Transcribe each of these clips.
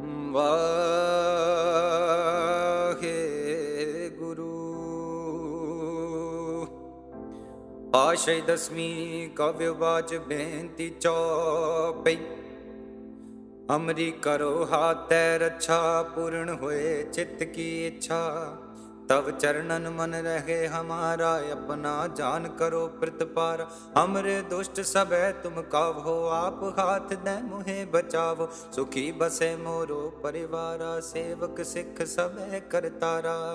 ਵਾਹਿਗੁਰੂ ਆਸ਼ੈ ਦਸਮੀ ਕਵਿ ਬਾਚ ਬੇਨਤੀ ਚੌਪਈ। ਅਮਰੀ ਕਰੋ ਹਾਤੈ ਰੱਛਾ ਪੂਰਨ ਹੋਏ, ਚਿੱਤ ਕੀ ਇੱਛਾ। ਤਵ ਚਰਨਨ ਮਨ ਰਹੇ ਹਮਾਰਾ, ਆਪਣਾ ਜਾਨ ਕਰੋ ਪ੍ਰਤਪਾਰ। ਹਮਰੇ ਦੁਸ਼ਟ ਸਭੈ ਤੁਮ ਕਾਵੋ, ਆਪ ਹਾਥ ਦੇ ਮੁਹੇ ਬਚਾਵੋ। ਸੁਖੀ ਬਸੇ ਮੋਰੋ ਪਰਿਵਾਰਾ, ਸੇਵਕ ਸਿੱਖ ਸਭੈ ਕਰਤਾਰਾ।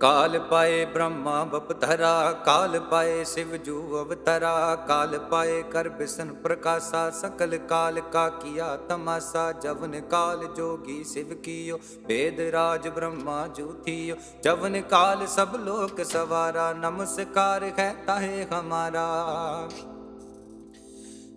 ਕਾਲ ਪਾਏ ਬ੍ਰਹਮਾ ਬਪਧਰਾ ਕਾਲ ਪਾਏ ਸਿਵ ਜੂ ਅਵਤਰਾ ਕਾਲ ਪਾਏ ਕਰ ਬਿਸ਼ਨ ਪ੍ਰਕਾਸ਼ਾ ਸਕਲ ਕਾਲ ਕਾ ਕੀਆ ਤਮਾਸਾ ਜਵਨ ਕਾਲ ਜੋਗੀ ਸਿਵ ਕੀਓ ਵੇਦ ਰਾਜ ਬ੍ਰਹਮਾ ਜੂਥੀਓ ਜਵਨ ਕਾਲ ਸਭ ਲੋਕ ਸਵਾਰਾ ਨਮਸਕਾਰ ਹੈ ਤਾਹੇ ਹਮਾਰਾ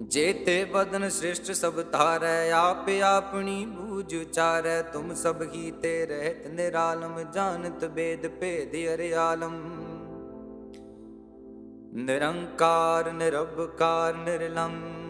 ਜੇਤੇ ਬਦਨ ਸ੍ਰਿਸ਼ਟ ਸਭ ਧਾਰੈ, ਆਪ ਆਪਣੀ ਬੂਝ ਉਚਾਰੈ। ਤੁਮ ਸਭ ਹੀ ਤੇ ਰਹਿਤ ਨਿਰਾਲਮ, ਜਾਣਤ ਬੇਦ ਭੇਦ ਅਰਿਆਲਮ ਨਿਰੰਕਾਰ, ਨਿਰਭਕਾਰ ਨਿਰਲੰਭ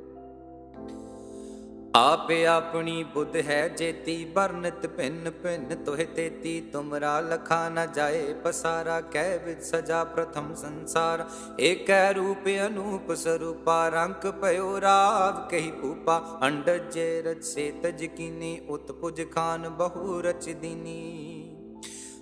ਆਪੇ ਆਪਣੀ ਬੁੱਧ ਹੈ ਜੇਤੀ, ਵਰਨਤ ਭਿੰਨ ਭਿੰਨ ਤੋਹਿ ਤੇਤੀ। ਤੁਮਰਾ ਲਖਾ ਨ ਜਾਏ ਪਸਾਰਾ, ਕਹਿ ਵਿਦ ਸਜਾ ਪ੍ਰਥਮ ਸੰਸਾਰ। ਏਕੈ ਰੂਪ ਅਨੂਪ ਸਰੂਪਾ ਰੰਕ ਭਇਓ ਰਾਵ ਕਹੀ ਭੂਪਾ। ਅੰਡ ਜੇ ਰਚ ਸੇ ਤਜ ਕੀਨੀ, ਉਤਪੁਜ ਖਾਨ ਬਹੁ ਰਚ ਦੀਨੀ।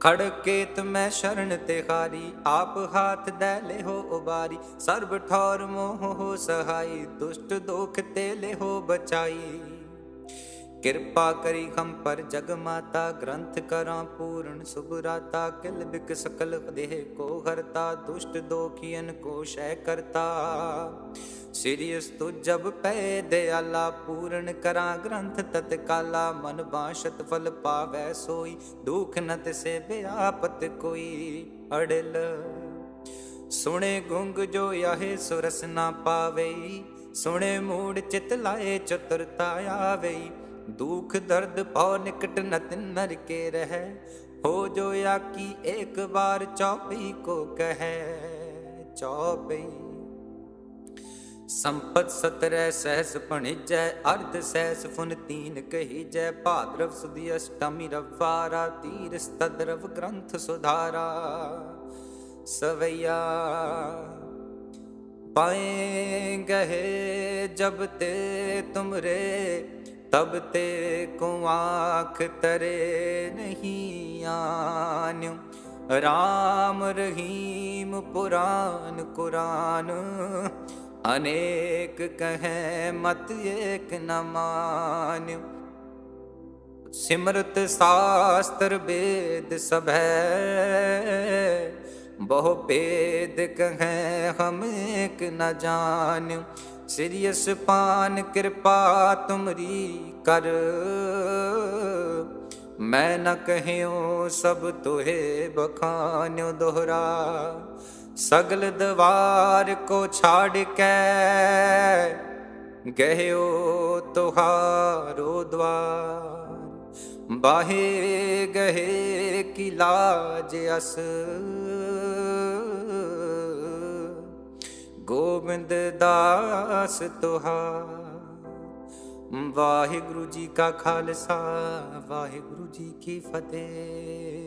ਖੜ ਖੜਕੇਤ ਮੈਂ ਸ਼ਰਨ ਤੇ ਹਾਰੀ, ਆਪ ਹਾਥ ਦੇ ਲਿਹੋ ਉਬਾਰੀ, ਸਰਬ ਠੌਰ ਮੋਹ ਹੋ ਸਹਾਈ, ਦੁਸ਼ਟ ਦੋਖ ਤੇ ਲਿਹੋ ਬਚਾਈ। ਕਿਰਪਾ ਕਰੀ ਹਮ ਪਰ ਜਗ ਮਾਤਾ, ਗ੍ਰੰਥ ਕਰਾਂ ਪੂਰਨ ਸੁਭਰਾਤਾ ਕਿਲ ਬਿਕ ਸਕਲ ਦੇਹ ਕੋ ਹਰਤਾ, ਦੁਸ਼ਟ ਦੋਖੀਨ ਕੋ ਸ਼ੈ ਕਰਤਾ। ਸਿਰਿਯਸ ਤੁ ਜਬ ਪੈ ਦਿਆਲਾ, ਪੂਰਨ ਕਰਾਂ ਗ੍ਰੰਥ ਤਤਕਾਲਾ। ਮਨ ਬਾਸ਼ਤ ਫਲ ਪਾਵੈ ਸੋਈ, ਦੁਖ ਨ ਤਿਸੇ ਬਿਆਪਤ ਕੋਈ ਅੜਲ। ਸੁਣੇ ਗੁੰਗ ਜੋ ਆਹੇ ਸੁਰਸ ਨਾ ਪਾਵੇ ਸੁਣੇ ਮੂੜ ਚਿਤ ਲਾਏ ਚਤੁਰਤਾ ਆਵੇ ਦੁਖ ਦਰਦ ਪਉ ਨਿਕਟ ਨਤਿਨ ਨਰ ਕੇ ਰਹਿ। ਹੋ ਜੋ ਆਕੀ ਇੱਕ ਵਾਰ ਚੌਪਈ ਕੋ ਕਹੈ, ਚੌਪਈ। ਸੰਪਤ ਸਤਰੈ ਸਹਿਸ ਭਣਿਜੈ, ਅਰਧ ਸਹਿਸ ਫੁਨ ਤੀਨ ਕਹੀਜੈ। ਭਾਦਰਵ ਸੁਦੀ ਅਸ਼ਟਮੀ ਰਵਾਰਾ ਤੀਰ ਸਤਦਰਵ ਗ੍ਰੰਥ ਸੁਧਾਰਾ। ਸਵਈਆ, ਪਾਏ ਗਹੇ ਜਬ ਤੇ ਤੁਮਰੇ ਤਬ ਤੇ ਕੋ ਆਖ ਤਰੇ ਨਹੀਂ ਆਨਿਉ ਰਾਮ ਰਹੀਮ ਪੁਰਾਨ ਕੁਰਾਨ ਅਨੇਕ ਕਹੈ ਮਤ ਏਕ ਨ ਮਾਨਿਉ ਸਿਮਰਤ ਸਾਸਤਰ ਵੇਦ ਸਭੈ ਬਹੁ ਭੇਦ ਕਹੈ ਹਮ ਏਕ ਨ ਜਾਣਿਉ ਸਿਰਿਯਸ ਪਾਨ ਕਿਰਪਾ ਤੁਮਰੀ ਕਰ। ਮੈਂ ਨ ਕਹਿਓ ਸਭ ਤੋਹੇ ਬਖਾਨਿਉ ਦੋਹਰਾ, ਸਗਲ ਦਵਾਰ ਕੋ ਛਾੜ ਕੇ। ਗਹਿਓ ਤੁਹਾਰੋ ਦਵਾਰ, ਬਾਹੇ ਗਹੇ ਕੀ ਲਾਜ ਅਸ। ਗੋਬਿੰਦ ਦਾਸ ਤੁਹਾਰ। ਵਾਹਿਗੁਰੂ ਜੀ ਕਾ ਖਾਲਸਾ ਵਾਹਿਗੁਰੂ ਜੀ ਕੀ ਫਤਿਹ।